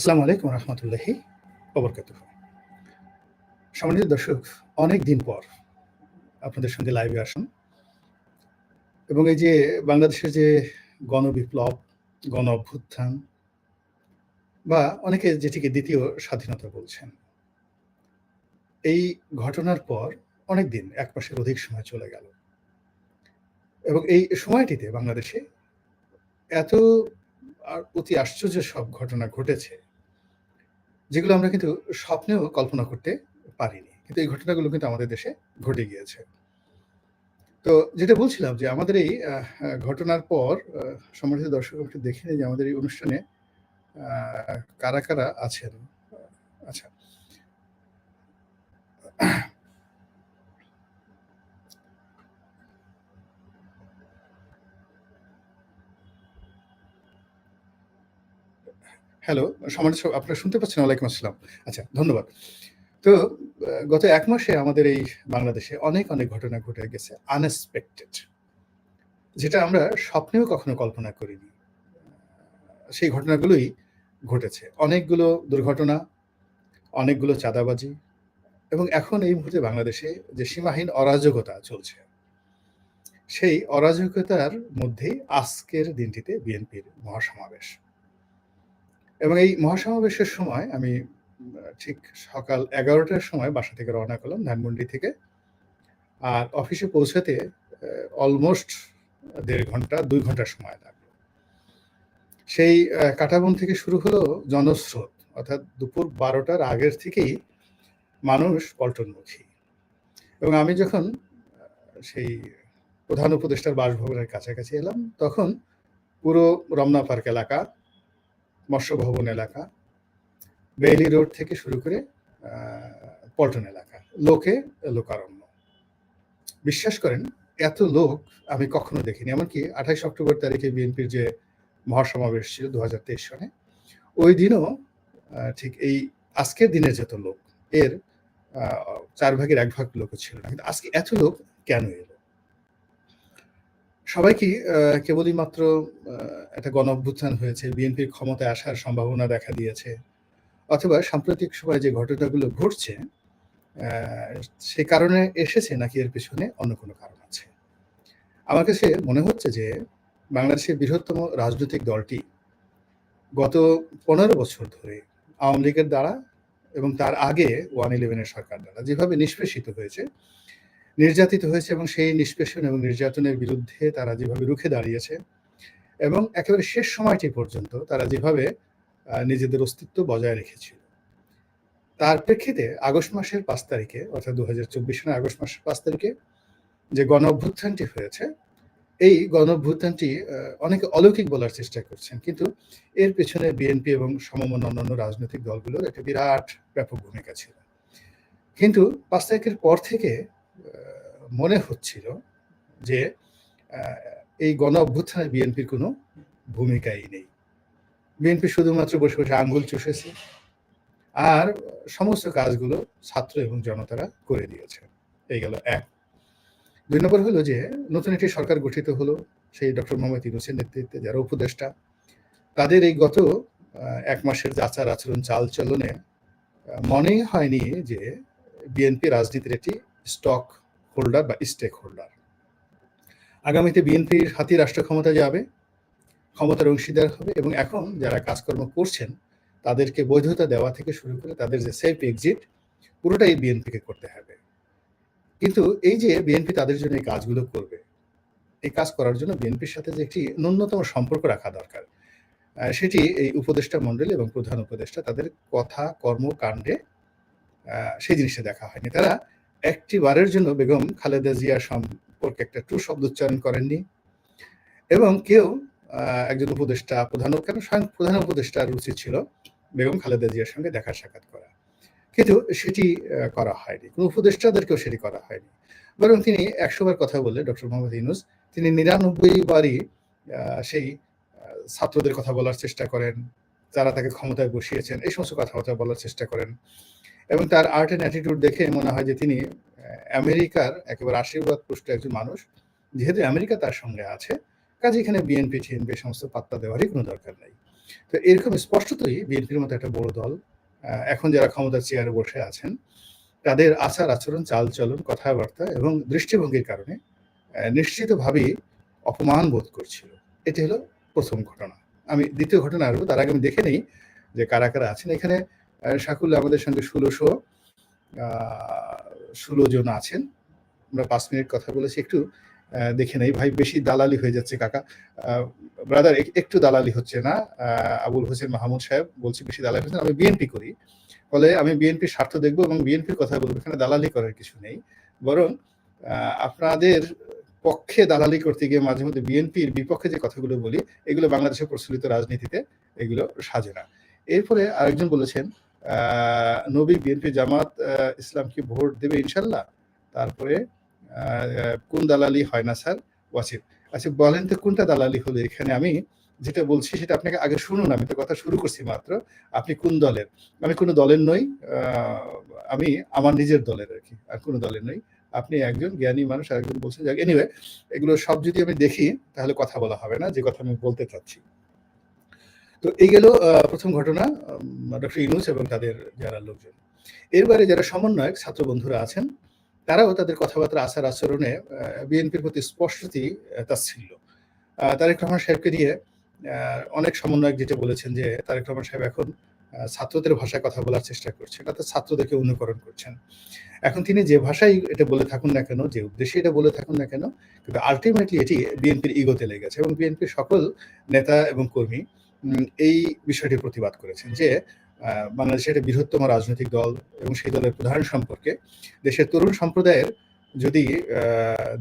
আসসালামু আলাইকুম রহমতুল্লাহি অবরকাত সম্মানিত দর্শক, অনেক দিন পর আপনাদের সঙ্গে লাইভে আসুন এবং এই যে বাংলাদেশের যে গণবিপ্লব গণ অভ্যুত্থান বা অনেকে যেটিকে দ্বিতীয় স্বাধীনতা বলছেন, এই ঘটনার পর অনেক দিন এক মাসের অধিক সময় চলে গেল। এবং এই সময়টিতে বাংলাদেশে এত আর অতি আশ্চর্য সব ঘটনা ঘটেছে যেগুলো আমরা কিন্তু স্বপ্নেও কল্পনা করতে পারিনি। কিন্তু এই ঘটনাগুলো কিন্তু আমাদের দেশে ঘটে গিয়েছে। তো যেটা বলছিলাম যে আমাদের এই ঘটনার পর সম্মানিত দর্শক দেখে যে আমাদের এই অনুষ্ঠানে কারা কারা আছেন? আচ্ছা হ্যালো সব- আপনারা শুনতে পাচ্ছেন? ওয়ালাইকুম আসসালাম। আচ্ছা ধন্যবাদ। তো গত এক মাসে আমাদের এই বাংলাদেশে অনেক অনেক ঘটনা ঘটে গেছে আনএক্সপেক্টেড যেটা আমরা স্বপ্নেও কখনো কল্পনা করিনি। সেই ঘটনাগুলোই ঘটেছে। অনেকগুলো দুর্ঘটনা, অনেকগুলো চাঁদাবাজি এবং এখন এই মুহূর্তে বাংলাদেশে যে সীমাহীন অরাজকতা চলছে, সেই অরাজকতার মধ্যেই আজকের দিনটিতে বিএনপির মহাসমাবেশ। এবং এই মহাসমাবেশের সময় আমি ঠিক সকাল এগারোটার সময় বাসা থেকে রওনা করলাম, ধানমন্ডি থেকে। আর অফিসে পৌঁছাতে অলমোস্ট দেড় ঘণ্টা, দুই ঘণ্টা সময় লাগল। সেই কাটাবন থেকে শুরু হলো জনস্রোত, অর্থাৎ দুপুর বারোটার আগের থেকেই মানুষ পল্টনমুখী। এবং আমি যখন সেই প্রধান উপদেষ্টার বাসভবনের কাছাকাছি এলাম, তখন পুরো রমনা পার্ক এলাকা মৎস্য ভবন এলাকা, বেইলি রোড থেকে শুরু করে পল্টন এলাকা, লোকে লোকারণ্য। বিশ্বাস করেন, এত লোক আমি কখনো দেখিনি। এমনকি আঠাইশ অক্টোবর তারিখে বিএনপির যে মহাসমাবেশ ছিল দু হাজার তেইশ সনে, ওই দিনও ঠিক এই আজকের দিনের যত লোক, এর চার ভাগের এক ভাগ লোকও ছিল না। কিন্তু আজকে এত লোক কেন এলো? সবাই কি আহ, কেবলই মাত্র একটা গণ অভ্যুত্থান হয়েছে বিএনপির ক্ষমতায় আসার সম্ভাবনা দেখা দিয়েছে। অথবা সাম্প্রতিক সময়ে যে ঘটনাগুলো ঘটছে সে কারণে এসেছে নাকি এর পেছনে অন্য কোনো কারণ আছে? আমার কাছে মনে হচ্ছে যে বাংলাদেশের বৃহত্তম রাজনৈতিক দলটি গত পনেরো বছর ধরে আওয়ামী লীগের দ্বারা এবং তার আগে ওয়ান ইলেভেনের সরকার দ্বারা যেভাবে নিষ্পেষিত হয়েছে নির্যাতিত হয়েছে এবং সেই নিষ্পেষণ এবং নির্যাতনের বিরুদ্ধে তারা যেভাবে রুখে দাঁড়িয়েছে এবং একেবারে শেষ সময়টি পর্যন্ত তারা যেভাবে নিজেদের অস্তিত্ব বজায় রেখেছিল। তার প্রেক্ষিতে আগস্ট মাসের পাঁচ তারিখে, অর্থাৎ দু হাজার চব্বিশ সালের আগস্ট মাসের পাঁচ তারিখে যে গণ অভ্যুত্থানটি হয়েছে, এই গণ অভ্যুত্থানটি অনেকে অলৌকিক বলার চেষ্টা করছেন, কিন্তু এর পেছনে বিএনপি এবং সমমন অন্যান্য রাজনৈতিক দলগুলোর একটা বিরাট ব্যাপক ভূমিকা ছিল। কিন্তু পাঁচ তারিখের পর থেকে মনে হচ্ছিল যে এই গণ অভ্যুত্থানে বিএনপির কোনো ভূমিকাই নেই। বিএনপি শুধুমাত্র বসে বসে আঙ্গুল চুষেছে আর সমস্ত কাজগুলো ছাত্র এবং জনতারা করে দিয়েছে। এই গেল এক। দুই নম্বর হলো যে, নতুন একটি সরকার গঠিত হলো, সেই ডক্টর মোহাম্মদ ইউনুসের নেতৃত্বে যারা উপদেষ্টা, তাদের এই গত এক মাসের আচার আচরণ চাল চলনে মনেই হয়নি যে বিএনপি রাজনীতির একটি স্টক হোল্ডার বা স্টেক হোল্ডার আগামীতে বিএনপির হাতি রাষ্ট্র ক্ষমতা যাবে, ক্ষমতার অংশীদার হবে এবং এখন যারা কাজকর্ম করছেন, তাদেরকে বৈধতা দেওয়া থেকে শুরু করে তাদের যে সেফ এক্সিট পুরোটাই বিএনপিকে করতে হবে। কিন্তু এই যে বিএনপি তাদের জন্য এই কাজগুলো করবে, এই কাজ করার জন্য বিএনপির সাথে যে একটি ন্যূনতম সম্পর্ক রাখা দরকার। সেটি এই উপদেষ্টা মণ্ডলী এবং প্রধান উপদেষ্টা তাদের কথা কর্মকাণ্ডে সেই জিনিসটা দেখা হয়নি। তারা একটি বারের জন্য বেগম খালেদা জিয়া সম্পর্কে একটা টু শব্দ উচ্চারণ করেননি। এবং কেউ একজন উপদেষ্টা, প্রধান কেন প্রধান উপদেষ্টার উচিত ছিল বেগম খালেদা জিয়ার সঙ্গে দেখা সাক্ষাৎ করা। কিন্তু সেটি করা হয়নি। কোনো উপদেষ্টাদেরকেও সেটি করা হয়নি। বরং তিনি একশো বার কথা বললেন ডক্টর মোহাম্মদ ইউনুস। তিনি নিরানব্বই বারই সেই ছাত্রদের কথা বলার চেষ্টা করেন। যারা তাকে ক্ষমতায় বসিয়েছেন, এই সমস্ত কথাবার্তা বলার চেষ্টা করেন। এবং তার আর্ট অ্যান্ড অ্যাটিটিউড দেখে মনে হয় যে তিনি আমেরিকার একেবারে আশীর্বাদ পুষ্ট একজন মানুষ। যেহেতু আমেরিকা তার সঙ্গে আছে, কাজে এখানে বিএনপি টিএনপি সমস্ত পাত্তা দেওয়ারই কোনো দরকার নেই। তো এরকম স্পষ্টতই বিএনপির মতো একটা বড় দল এখন যারা ক্ষমতার চেয়ারে বসে আছেন, তাদের আচার আচরণ, চালচলন, কথাবার্তা এবং দৃষ্টিভঙ্গির কারণে নিশ্চিতভাবেই অপমান বোধ করছিল। এটি হলো প্রথম ঘটনা। আমি দ্বিতীয় ঘটনা আসব তার আগে আমি দেখে নিই যে কারা কারা আছেন। এখানে সাকুল্য আমাদের সঙ্গে ষোলোশো ষোলো জন আছেন। আমরা পাঁচ মিনিট কথা বলেছি, একটু দেখে নেই। ভাই, বেশি দালালি হয়ে যাচ্ছে কাকা। ব্রাদার একটু দালালি হচ্ছে না। আবুল হোসেন মাহমুদ সাহেব বলছি বেশি দালালি হচ্ছে আমি বিএনপি করি। ফলে আমি বিএনপির স্বার্থ দেখব এবং বিএনপির কথা বলব। এখানে দালালি করার কিছু নেই। বরং আপনাদের পক্ষে দালালি করতে গিয়ে মাঝে মধ্যে বিএনপির বিপক্ষে যে কথাগুলো বলি, এগুলো বাংলাদেশের প্রচলিত রাজনীতিতে এগুলো সাজে না। এরপরে আরেকজন বলেছেন নবী বিএনপি জামাত ইসলামকে ভোট দেবে ইনশাল্লাহ। তারপরে কোন দালালি হয় না স্যার? ওয়াসিফ। আচ্ছা বলেন তো কোনটা দালালি হলো? এখানে আমি যেটা বলছি সেটা আপনাকে আগে শুনুন, আমি তো কথা শুরু করছি মাত্র। আপনি কোন দলের? আমি কোনো দলের নই আমি আমার নিজের দলের আর কি, আর কোনো দলের নই। আপনি একজন জ্ঞানী মানুষ আর একজন বলছেন এনিওয়ে এগুলো সব যদি আমি দেখি, তাহলে কথা বলা হবে না, যে কথা আমি বলতে চাচ্ছি। তো এই গেল প্রথম ঘটনা ডক্টর ইনুস এবং তাদের যারা লোকজন। এর বাইরে যারা সমন্বয়ক, ছাত্র বন্ধুরা আছেন, তারাও তাদের কথাবার্তা আচার আচরণে বিএনপির প্রতি স্পষ্টতই তাচ্ছিল্য। তারেক রহমান সাহেবকে নিয়ে অনেক সমন্বয়ক যেটা বলেছেন যে, তারেক রহমান সাহেব এখন ছাত্রদের ভাষায় কথা বলার চেষ্টা করছেন, অর্থাৎ ছাত্রদেরকে অনুকরণ করছেন। এখন তিনি যে ভাষায় এটা বলে থাকুন না কেন, যে উদ্দেশ্যে এটা বলে থাকুন না কেন, কিন্তু আলটিমেটলি এটি বিএনপির ইগোতে লেগেছে এবং বিএনপির সকল নেতা এবং কর্মী এই বিষয়টি প্রতিবাদ করেছেন যে বাংলাদেশের বৃহত্তম রাজনৈতিক দল এবং সেই দলের প্রধান সম্পর্কে দেশের তরুণ সম্প্রদায়ের যদি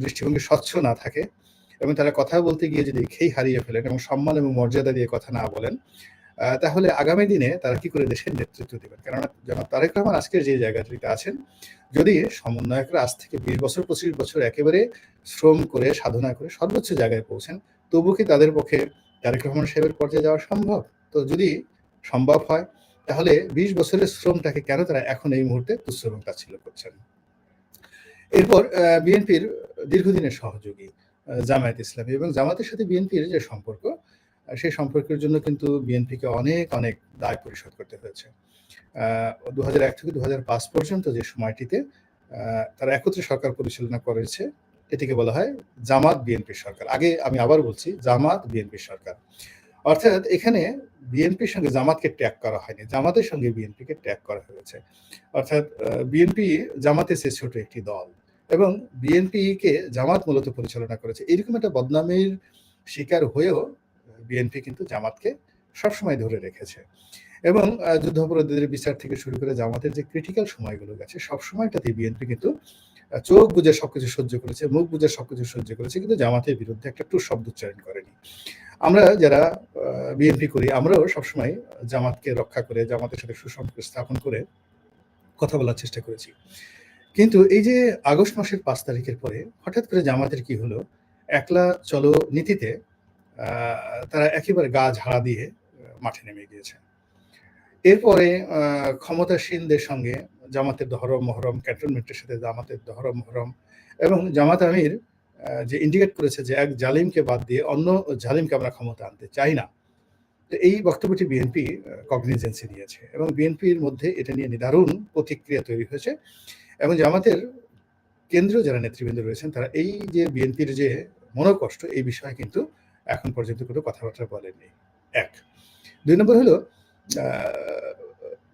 দৃষ্টিভঙ্গি স্বচ্ছ না থাকে এবং তারা কথা বলতে গিয়ে যদি খেই হারিয়ে ফেলেন এবং সম্মান এবং মর্যাদা দিয়ে কথা না বলেন তাহলে আগামী দিনে তারা কি করে দেশের নেতৃত্ব দেবেন? কেননা যেমন তারেক রহমান আজকের যে জায়গাটিতে আছেন, যদি সমন্বয়করা আজ থেকে বিশ বছর, পঁচিশ বছর একেবারে শ্রম করে, সাধনা করে সর্বোচ্চ জায়গায় পৌঁছেন, তবু কি তাদের পক্ষে তারেক রহমান সাহেবের পর্যায়ে যাওয়া সম্ভব? তো যদি সম্ভব হয়, তাহলে বিশ বছরের শ্রমটাকে কেন তারা এখন এই মুহূর্তে তুচ্ছ এবং তাচ্ছিল্য করছেন? এরপর বিএনপির দীর্ঘদিনের সহযোগী জামায়াত ইসলামী এবং জামাতের সাথে বিএনপির যে সম্পর্ক সেই সম্পর্কের জন্য কিন্তু বিএনপিকে অনেক অনেক দায় পরিশোধ করতে হয়েছে। দু থেকে দু হাজার পাঁচ পর্যন্ত যে সময়টিতে তারা একত্রে সরকার পরিচালনা করেছে এটিকে বলা হয় জামাত বিএনপির সরকার। আগে আমি আবার বলছি, জামাত বিএনপির সরকার। অর্থাৎ এখানে বিএনপির সঙ্গে জামাতকে ট্যাগ করা হয়নি, জামাতের সঙ্গে বিএনপিকে ট্যাগ করা হয়েছে। অর্থাৎ বিএনপি জামাতে সে ছোট একটি দল এবং বিএনপিকে জামাত মূলত পরিচালনা করেছে। এরকম একটা বদনামের শিকার হয়েও বিএনপি কিন্তু জামাতকে সবসময় ধরে রেখেছে। এবং যুদ্ধাপরাধীদের বিচার থেকে শুরু করে জামাতের যে ক্রিটিক্যাল সময়গুলো গেছে সব সময়টাতে বিএনপি কিন্তু চোখ বুঝে সবকিছু সহ্য করেছে, মুখ বুঝে সবকিছু সহ্য করেছে, কিন্তু জামাতের বিরুদ্ধে একটা টু শব্দ উচ্চারণ করেনি। আমরা যারা বিএনপি করি, আমরাও সবসময় জামাতকে রক্ষা করে, জামাতের সাথে সুসম্পর্ক স্থাপন করে কথা বলার চেষ্টা করেছি। কিন্তু এই যে আগস্ট মাসের পাঁচ তারিখের পরে হঠাৎ করে জামাতের কি হলো, একলা চলো নীতিতে তারা একেবারে গা ঝাড়া দিয়ে মাঠে নেমে গিয়েছে। এরপরে ক্ষমতাসীনদের সঙ্গে জামাতের দহরম মহরম, ক্যান্টনমেন্টের সাথে জামাতের দহরম মহরম এবং জামাত আমির যে ইন্ডিকেট করেছে যে এক জালিমকে বাদ দিয়ে অন্য জালিমকে আমরা ক্ষমতা আনতে চাই না। তো এই বক্তব্যটি বিএনপি কগনিজেন্সি দিয়েছে এবং বিএনপির মধ্যে এটা নিয়ে নিদারুণ প্রতিক্রিয়া তৈরি হয়েছে এবং জামাতের কেন্দ্রীয় যারা নেতৃবৃন্দ রয়েছেন, তারা এই যে বিএনপির যে মনোকষ্ট, এই বিষয়ে কিন্তু এখন পর্যন্ত কোনো কথাবার্তা বলেননি। এক। দুই নম্বর হলো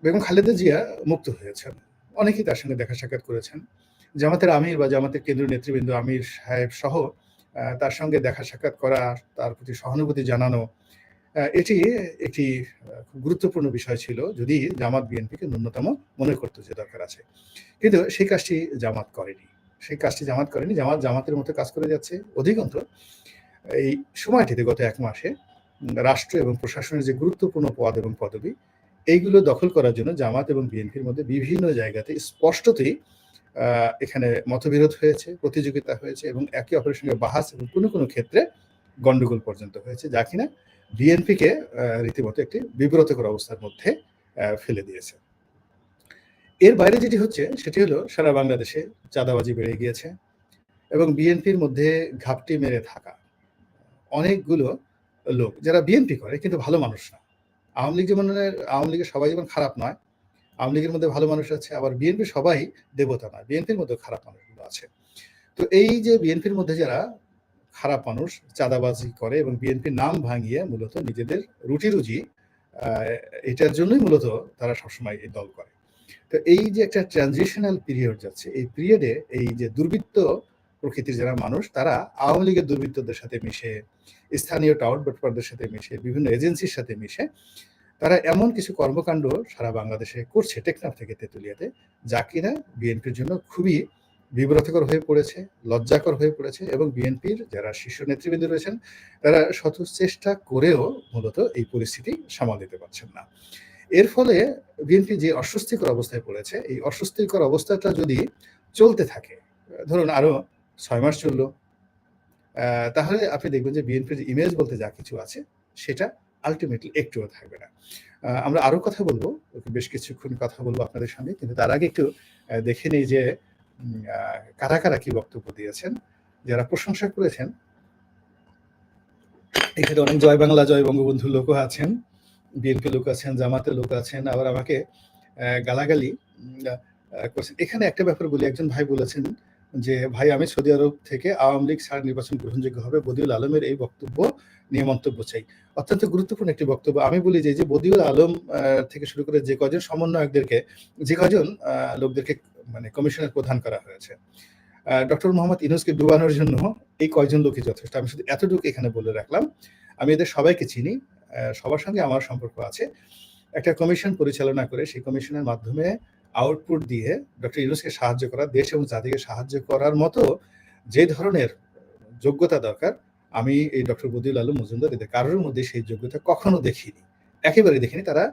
বেগম খালেদা জিয়া মুক্ত হয়েছেন। অনেকেই তার সঙ্গে দেখা সাক্ষাৎ করেছেন। জামাতের আমির বা জামাতের কেন্দ্রীয় নেতৃবৃন্দ আমির সাহেব সহ তার সঙ্গে দেখা সাক্ষাৎ করা, তার প্রতি সহানুভূতি জানানো এটি একটি খুব গুরুত্বপূর্ণ বিষয় ছিল যদি জামাত বিএনপিকে ন্যূনতম মনে করতো যে দরকার আছে। কিন্তু সেই কাজটি জামাত করেনি। সেই কাজটি জামাত করেনি। জামাত জামাতের মতো কাজ করে যাচ্ছে। অধিকন্ত এই সময়টিতে গত এক মাসে রাষ্ট্র এবং প্রশাসনের যে গুরুত্বপূর্ণ পদ এবং পদবি এইগুলো দখল করার জন্য জামাত এবং বিএনপির মধ্যে বিভিন্ন জায়গাতে স্পষ্টতই এখানে মতবিরোধ হয়েছে, প্রতিযোগিতা হয়েছে এবং একে অপরের সঙ্গে বাহাস এবং কোনো কোনো ক্ষেত্রে গন্ডগোল পর্যন্ত হয়েছে যা কিনা বিএনপিকে রীতিমতো একটি বিব্রতকর অবস্থার মধ্যে ফেলে দিয়েছে। এর বাইরে যেটি হচ্ছে, সেটি হলো সারা বাংলাদেশে চাঁদাবাজি বেড়ে গিয়েছে এবং বিএনপির মধ্যে ঘাপটি মেরে থাকা। অনেকগুলো লোক, যারা বিএনপি করে, কিন্তু ভালো মানুষ না। আওয়ামী লীগ যেমন, আওয়ামী লীগের সবাই যেমন খারাপ নয়, আওয়ামী লীগের মধ্যে ভালো মানুষ আছে, আবার বিএনপি সবাই দেবতা নয়, বিএনপির মধ্যে খারাপ মানুষগুলো আছে। তো এই যে বিএনপির মধ্যে যারা খারাপ মানুষ, চাঁদাবাজি করে এবং বিএনপির নাম ভাঙিয়ে মূলত নিজেদের রুটি রুজি এটার জন্যই মূলত তারা সবসময় এই দল করে। তো এই যে একটা ট্রানজিশনাল পিরিয়ড যাচ্ছে, এই পিরিয়ডে এই যে দুর্বৃত্ত প্রকৃতির যারা মানুষ, তারা আওয়ামী লীগের দুর্বৃত্তদের সাথে মিশে, স্থানীয় টাউট বটপারদের সাথে মিশে, বিভিন্ন এজেন্সির সাথে মিশে, তারা এমন কিছু কর্মকাণ্ড সারা বাংলাদেশে করছে টেকনাফ থেকে তেতুলিয়াতে, যা কিনা বিএনপির জন্য খুবই বিব্রতকর হয়ে পড়েছে, লজ্জাকর হয়ে পড়েছে এবং বিএনপির যারা শীর্ষ নেতৃবৃন্দ রয়েছেন, তারা শত চেষ্টা করেও মূলত এই পরিস্থিতি সামাল দিতে পারছেন না। এর ফলে বিএনপি যে অস্বস্তিকর অবস্থায় পড়েছে, এই অস্বস্তিকর অবস্থাটা যদি চলতে থাকে, ধরুন আরও ছয় মাস চলল। তাহলে আপনি দেখবেন যে বিএনপির ইমেজ বলতে যা কিছু আছে, সেটা আলটিমেটলি একটুও থাকবে না। আমরা আরও কথা বলব, বেশ কিছুক্ষণ কথা বলব আপনাদের সঙ্গে কিন্তু তার আগে একটু দেখে নিই যে কারা কারা কি বক্তব্য দিয়েছেন, যারা প্রশংসা করেছেন। এখানে অনেক জয় বাংলা, জয় বঙ্গবন্ধু লোক আছেন বিএনপি লোক আছেন, জামাতের লোক আছেন, আবার আমাকে গালাগালি করছেন। এখানে একটা ব্যাপার বলি, একজন ভাই বলেছেন যে, ভাই, আমি সৌদি আরব থেকে আওয়ামী লীগ সার নির্বাচন গ্রহণযোগ্য হবে, বদিউল আলমের এই বক্তব্য নিয়ে মন্তব্য চাই। অত্যন্ত গুরুত্বপূর্ণ একটি বক্তব্য। আমি বলি যে বদিউল আলম থেকে শুরু করে যে কজন সমন্বয়কদেরকে, যে কজন লোকদেরকে মানে কমিশনের প্রধান করা হয়েছে ডক্টর মোহাম্মদ ইনুসকে ডুবানোর জন্য এই কয়জন লোকই যথেষ্ট। আমি শুধু এতটুকু এখানে বলে রাখলাম, আমি এদের সবাইকে চিনি সবার সঙ্গে আমার সম্পর্ক আছে। একটা কমিশন পরিচালনা করে সেই কমিশনের মাধ্যমে আউটপুট দিয়ে ডক্টর ইউনুসকে সাহায্য করা, দেশ এবং জাতিকে সাহায্য করার মতো যে ধরনের যোগ্যতা দরকার, আমি এই ডক্টর বদিউল আলম মজুমদার এদের কারোর মধ্যে সেই যোগ্যতা কখনো দেখিনি। একেবারে দেখিনি। তারা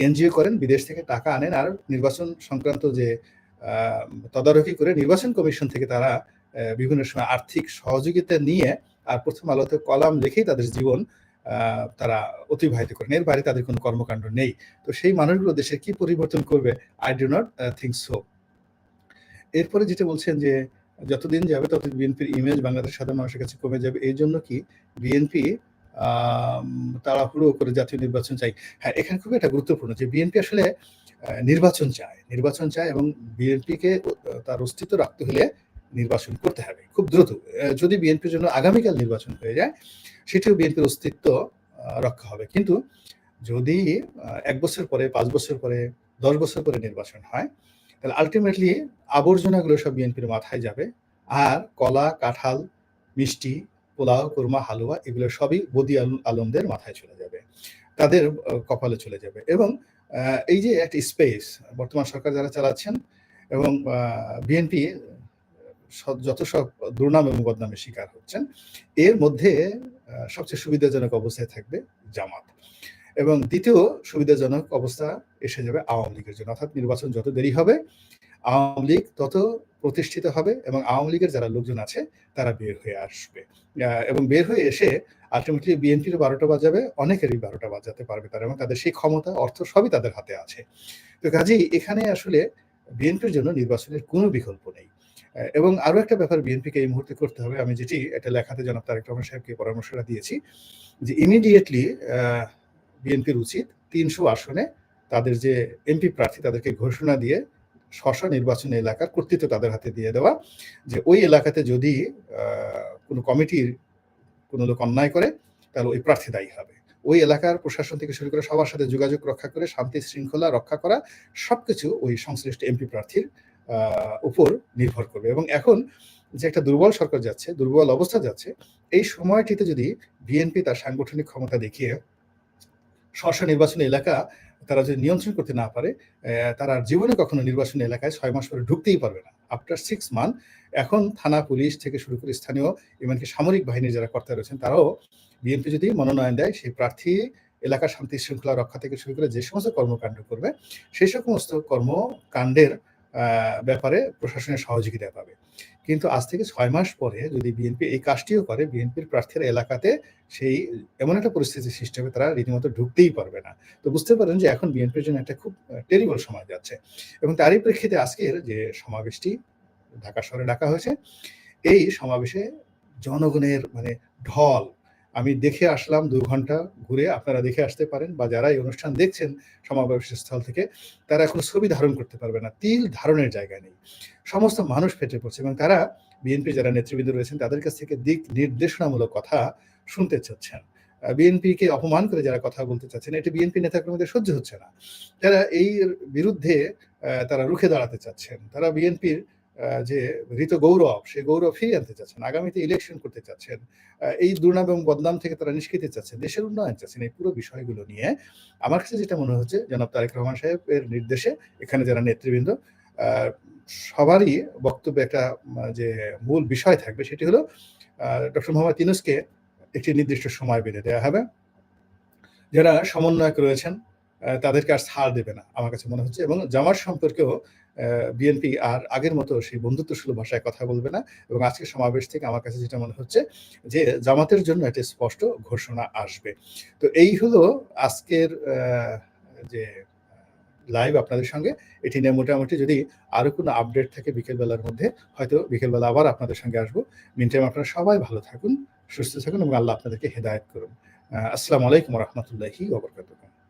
এনজিও করেন, বিদেশ থেকে টাকা আনেন আর নির্বাচন সংক্রান্ত যে তদারকি করে নির্বাচন কমিশন থেকে তারা বিভিন্ন সময় আর্থিক সহযোগিতা নিয়ে আর প্রথম আলোতে কলাম লিখেই তাদের জীবন তারা অতিবাহিত করেন। এর বাইরে তাদের কোনো কর্মকাণ্ড নেই। তো সেই মানুষগুলো দেশে কি পরিবর্তন করবে? I do not think so এরপরে যেটা বলছেন যে, যতদিন যাবে ততদিন বিএনপির ইমেজ বাংলাদেশ সাধারণ মানুষের কাছে কমে যাবে। এই জন্য কি বিএনপি তাড়াহুড়ো করে জাতীয় নির্বাচন চাই। হ্যাঁ এখানে খুবই একটা গুরুত্বপূর্ণ যে বিএনপি আসলে নির্বাচন চায়। নির্বাচন চায় এবং বিএনপিকে তার অস্তিত্ব রাখতে হলে নির্বাচন করতে হবে, খুব দ্রুত। যদি বিএনপির জন্য আগামীকাল নির্বাচন হয়ে যায়, সেটিও বিএনপির অস্তিত্ব রক্ষা হবে। কিন্তু যদি এক বছর পরে, পাঁচ বছর পরে, দশ বছর পরে নির্বাচন হয়, তাহলে আলটিমেটলি আবর্জনাগুলো সব বিএনপির মাথায় যাবে। আর কলা, কাঁঠাল, মিষ্টি, পোলাও, কুরমা, হালুয়া এগুলো সবই বদি আলমদের মাথায় চলে যাবে। তাদের কপালে চলে যাবে। এবং এই যে একটা স্পেস বর্তমান সরকার যারা চালাচ্ছেন এবং বিএনপি যত সব দুর্নাম এবং বদনামের শিকার হচ্ছেন, এর মধ্যে সবচেয়ে সুবিধাজনক অবস্থায় থাকবে জামাত। এবং দ্বিতীয় সুবিধাজনক অবস্থা এসে যাবে আওয়ামী লীগের জন্য। অর্থাৎ নির্বাচন যত দেরি হবে, আওয়ামী লীগ তত প্রতিষ্ঠিত হবে এবং আওয়ামী লীগের যারা লোকজন আছে, তারা বের হয়ে আসবে। এবং বের হয়ে এসে আলটিমেটলি বিএনপির বারোটা বাজাবে, অনেকেরই বারোটা বাজাতে পারবে তারা এবং তাদের সেই ক্ষমতা, অর্থ সবই তাদের হাতে আছে। তো কাজেই এখানে আসলে বিএনপির জন্য নির্বাচনের কোনো বিকল্প নেই। এবং আরও একটা ব্যাপার বিএনপিকে এই মুহূর্তে করতে হবে, আমি যেটি এটা লেখাতে জনাব তারেক রহমান সাহেবকে পরামর্শটা দিয়েছি, যে ইমিডিয়েটলি বিএনপির উচিত তিনশো আসনে তাদের যে এমপি প্রার্থী তাদেরকে ঘোষণা দিয়ে স্ব নির্বাচনী এলাকার কর্তৃত্ব তাদের হাতে দিয়ে দেওয়া, যে ওই এলাকাতে যদি কোনো কমিটির কোনো লোক অন্যায় করে, তাহলে ওই প্রার্থী দায়ী হবে। ওই এলাকার প্রশাসন থেকে শুরু করে সবার সাথে যোগাযোগ রক্ষা করে, শান্তি শৃঙ্খলা রক্ষা করা, সবকিছু ওই সংশ্লিষ্ট এমপি প্রার্থীর উপর নির্ভর করবে। এবং এখন যে একটা দুর্বল সরকার যাচ্ছে, দুর্বল অবস্থা যাচ্ছে, এই সময়টিতে যদি বিএনপি তার সাংগঠনিক ক্ষমতা দেখিয়ে স্ব নির্বাচনী এলাকা তারা যদি নিয়ন্ত্রণ করতে না পারে তারা জীবনে কখনো নির্বাচনী এলাকায় ছয় মাস পরে ঢুকতেই পারবে না। আফটার সিক্স মান্থ এখন থানা, পুলিশ থেকে শুরু করে স্থানীয় এমনকি সামরিক বাহিনীর যারা কর্তা রয়েছেন, তারাও বিএনপি যদি মনোনয়ন দেয়, সেই প্রার্থী এলাকার শান্তি শৃঙ্খলা রক্ষা থেকে শুরু করে যে সমস্ত কর্মকাণ্ড করবে, সেই সমস্ত কর্মকাণ্ডের ব্যাপারে প্রশাসনের সহযোগিতা পাবে। কিন্তু আজ থেকে ছয় মাস পরে যদি বিএনপি এই কাজটিও করে বিএনপির প্রার্থীরা এলাকাতে সেই এমন একটা পরিস্থিতি সৃষ্টি হবে, তারা রীতিমতো ঢুকতেই পারবে না। তো বুঝতে পারেন যে এখন বিএনপির জন্য একটা খুব টেরিবল সময় যাচ্ছে। এবং তারই প্রেক্ষিতে আজকের যে সমাবেশটি ঢাকা শহরে ডাকা হয়েছে, এই সমাবেশে জনগণের মানে ঢল আমি দেখে আসলাম দু ঘণ্টা ঘুরে আপনারা দেখে আসতে পারেন বা যারা এই অনুষ্ঠান দেখছেন সমাবেশ স্থল থেকে তারা এখন ছবি ধারণ করতে পারবে না। তিল ধারণের জায়গা নেই। সমস্ত মানুষ ফেটে পড়ছে এবং তারা বিএনপির যারা নেতৃবৃন্দ রয়েছেন তাদের কাছ থেকে দিক নির্দেশনামূলক কথা শুনতে চাচ্ছেন। বিএনপিকে অপমান করে যারা কথা বলতে চাচ্ছেন, এটি বিএনপি নেতাকর্মীদের সহ্য হচ্ছে না। তারা এই বিরুদ্ধে তারা রুখে দাঁড়াতে চাচ্ছেন। তারা বিএনপির যে হৃত গৌরব, সেই গৌরব ফিরিয়ে আনতে চাচ্ছেন। আগামীতে ইলেকশন করতে চাচ্ছেন। এই দুর্নাম এবং বদনাম থেকে তারা নিষ্কৃতি চাচ্ছেন। দেশের উন্নয়ন চাচ্ছেন। এই পুরো বিষয়গুলো নিয়ে আমার কাছে যেটা মনে হচ্ছে জনাব তারেক রহমান সাহেবের নির্দেশে এখানে যারা নেতৃবৃন্দ সবারই বক্তব্যে একটা যে মূল বিষয় থাকবে সেটি হলো ডক্টর মোহাম্মদ ইউনূসকে একটি নির্দিষ্ট সময় বেঁধে দেওয়া হবে। যারা সমন্বয়ক রয়েছেন তাদেরকে আর ছাড় দেবে না আমার কাছে মনে হচ্ছে এবং জামাত সম্পর্কেও বিএনপি আর আগের মতো সেই বন্ধুত্বসুলভ ভাষায় কথা বলবে না এবং আজকের সমাবেশ থেকে আমার কাছে যেটা মনে হচ্ছে যে জামাতের জন্য একটা স্পষ্ট ঘোষণা আসবে। তো এই হলো আজকের যে লাইভ আপনাদের সঙ্গে এটি নিয়ে মোটামুটি যদি আরও কোনো আপডেট থাকে বিকেলবেলার মধ্যে হয়তো বিকেলবেলা আবার আপনাদের সঙ্গে আসব। মিনটাইম আপনারা সবাই ভালো থাকুন, সুস্থ থাকুন এবং আল্লাহ আপনাদেরকে হেদায়ত করুন। আসসালামু আলাইকুম রাহমাতুল্লাহি ওয়া বারাকাতুহু।